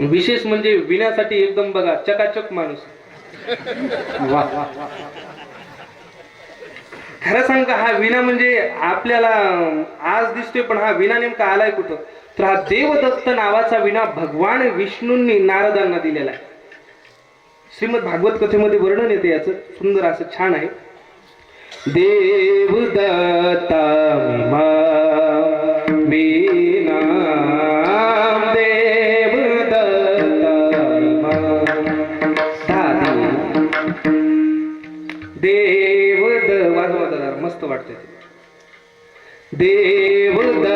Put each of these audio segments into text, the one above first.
विशेष म्हणजे विण्यासाठी एकदम बघा चकाचक माणूस. वा वा खरं सांग का हा विना म्हणजे आपल्याला आज दिसतोय पण हा विना नेमका आलाय कुठं? तर हा देवदत्त नावाचा विना भगवान विष्णूंनी नारदांना दिलेला आहे. श्रीमद भागवत कथेमध्ये वर्णन येते याचं सुंदर असं छान आहे. देवदत्ता देवद वाज वाजणार मस्त वाटतंय देवदत्ता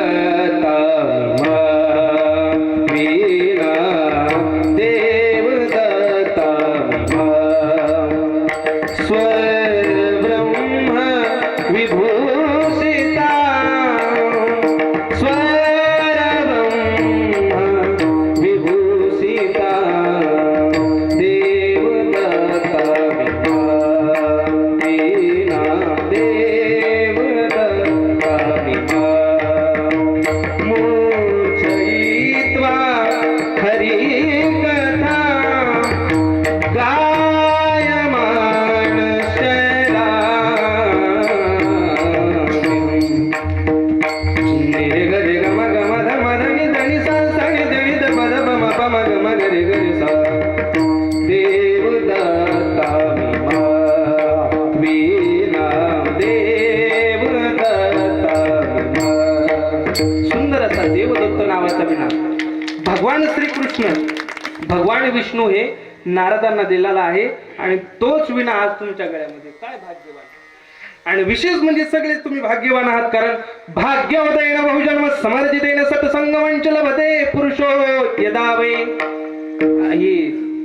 सुंदर असा देवदत्त नावाचा विना भगवान श्रीकृष्ण भगवान विष्णू हे नारदांना दिलेला आहे आणि तोच विना आज तुमच्या गळ्यामध्ये काय भाग्यवान. आणि विशेष म्हणजे सगळेच तुम्ही भाग्यवान आहात कारण भाग्यवदयन बहुजन्म समर्जितेन सत्संगमंच लभते पुरुषो यदा वे.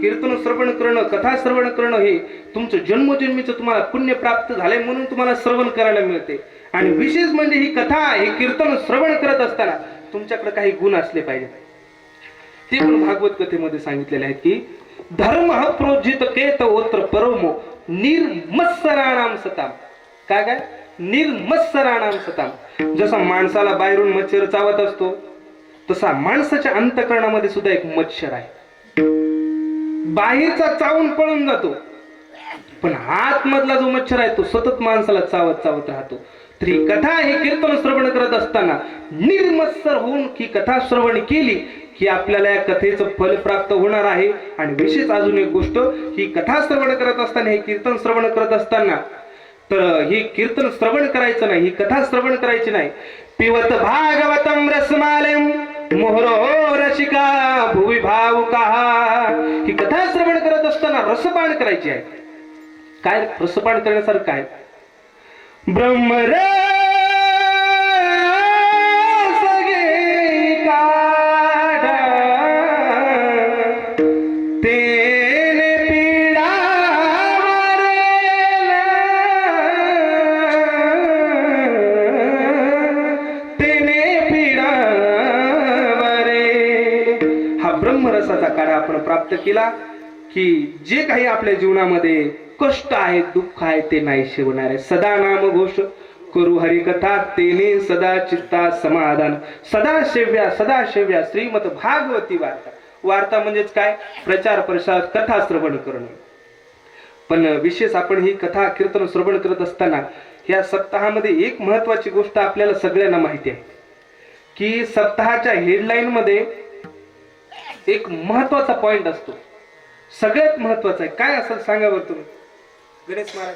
कीर्तन श्रवण करणं कथा श्रवण करणं हे तुमचं जन्मजन्मीचं तुम्हाला पुण्य प्राप्त झालंय म्हणून तुम्हाला श्रवण करायला मिळते. आणि विशेष म्हणजे ही कथा हे कीर्तन श्रवण करत असताना तुमच्याकडे काही गुण असले पाहिजे ते पण भागवत कथेमध्ये सांगितलेले आहेत की धर्म प्रोजित केत ओत्र परमो निर्मत्सराणाम सताम. काय काय? निर्मत्सराणाम सताम. जसा माणसाला बाहेरून मच्छर चावत असतो तसा माणसाच्या अंतकरणामध्ये सुद्धा एक मच्छर आहे. बाहेरचा चावून पळून जातो. पण आतमधला जो मच्छर आहे तो सतत माणसाला चावत चावत राहतो. तरी कथा हे कीर्तन श्रवण करत असताना निर्मत्सर होऊन ही कथा श्रवण केली की आपल्याला या कथेचं फल प्राप्त होणार आहे. आणि विशेष अजून एक गोष्ट ही कथा श्रवण करत असताना हे कीर्तन श्रवण करत असताना तर ही कीर्तन श्रवण करायचं नाही ही कथा श्रवण करायची नाही. पिवत भागवतम रसमालयम मोहरो रसिका भुवी कहा ही कथा श्रवण करत असताना रसपान करायची आहे. काय रसपान करण्यासारखं काय ब्रह्मरे ब्रह्मरसाचा आपण प्राप्त केला की जे काही आपल्या जीवनामध्ये कष्ट आहे दुःख आहे ते नाही शिवणार आहे. सदा नाम घोष करू हरिकथा तेने सदा चित्ता समाधान. सदा शेव्या सदा शेव्या श्रीमत भागवती वार्ता. वार्ता म्हणजेच काय? प्रचार प्रसार कथा श्रवण करणं. पण विशेष आपण ही कथा कीर्तन श्रवण करत असताना या सप्ताहामध्ये एक महत्वाची गोष्ट आपल्याला सगळ्यांना माहिती आहे. की सप्ताहाच्या हेडलाईन मध्ये एक महत्त्वाचा पॉइंट असतो. सगळ्यात महत्त्वाचा आहे. काय असेल सांगा बरं तुम्ही. गणेश महाराज.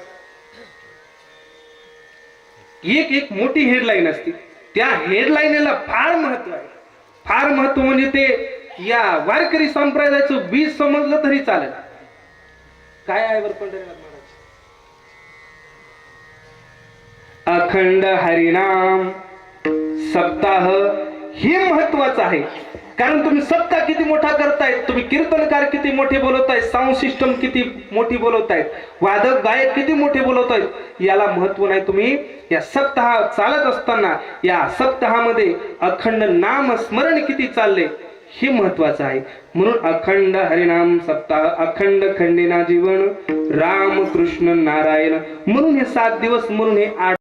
एक एक मोठी हेडलाईन असते. त्या हेडलाईनला फार महत्त्व आहे. फार महत्त्व म्हणजे ते या वारकरी संप्रदायाचं बीज समजलं तरी चालेल. काय आहे बरं पंढरीनाथ महाराज? अखंड हरिनाम. सप्ताह हे महत्वाचं आहे. कारण तुम्ही सत्ता किती मोठा करतायत तुम्ही कीर्तनकार किती मोठे बोलवतायत साऊंड सिस्टम किती मोठी बोलवतायत वादक गायक किती मोठे बोलवतायत याला महत्त्व नाही. तुम्ही या सप्ताह चालत असताना या सप्ताहामध्ये अखंड नाम स्मरण किती चालले हे महत्वाचं आहे. म्हणून अखंड हरिनाम सप्ताह अखंड खंडिना जीवन राम कृष्ण नारायण म्हणून हे सात दिवस म्हणून हे आठ